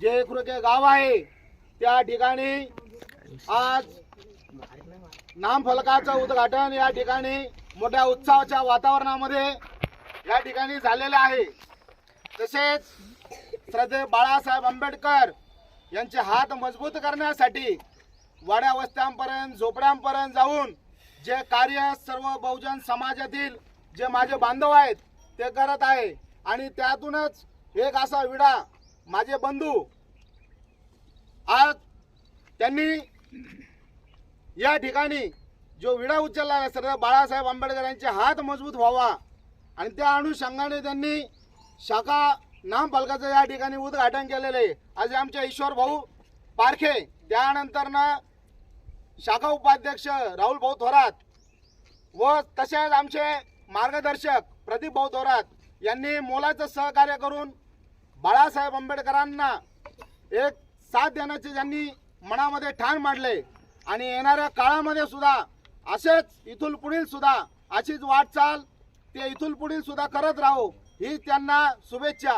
जे खुरके गाव आहे. त्या ठिकाणी आज नामफलकाचं उद्घाटन या ठिकाणी मोठ्या उत्साहाच्या वातावरणामध्ये या ठिकाणी झालेलं आहे. तसेच श्रद्धे बाळासाहेब आंबेडकर यांचे हात मजबूत करण्यासाठी वाड्या वस्त्यांपर्यंत झोपड्यांपर्यंत जाऊन जे कार्य सर्व बहुजन समाजातील जे माझे बांधव आहेत ते करत आहे. आणि त्यातूनच एक असा विडा माझे बंधू आज त्यांनी या ठिकाणी जो विडा उचलला सरदार बाळासाहेब आंबेडकर यांचे हात मजबूत व्हावा आणि त्या अनुषंगाने त्यांनी शाखा नामफलकाचं या ठिकाणी उद्घाटन केलेलं. आहे आज आमचे ईश्वर भाऊ पारखे त्यानंतर ना शाखा उपाध्यक्ष राहुल भाऊ थोरात व तसेच आमचे मार्गदर्शक प्रदीप भाऊ थोरात यांनी मोलाचं सहकार्य करून बाळासाहेब आंबेडकरांना एक साथ देण्याचे ज्यांनी मनामध्ये ठाण मांडले आणि येणाऱ्या काळामध्ये सुद्धा असेच इथून पुढील सुद्धा अशीच वाटचाल ते इथून पुढील सुद्धा करत राहू ही त्यांना शुभेच्छा.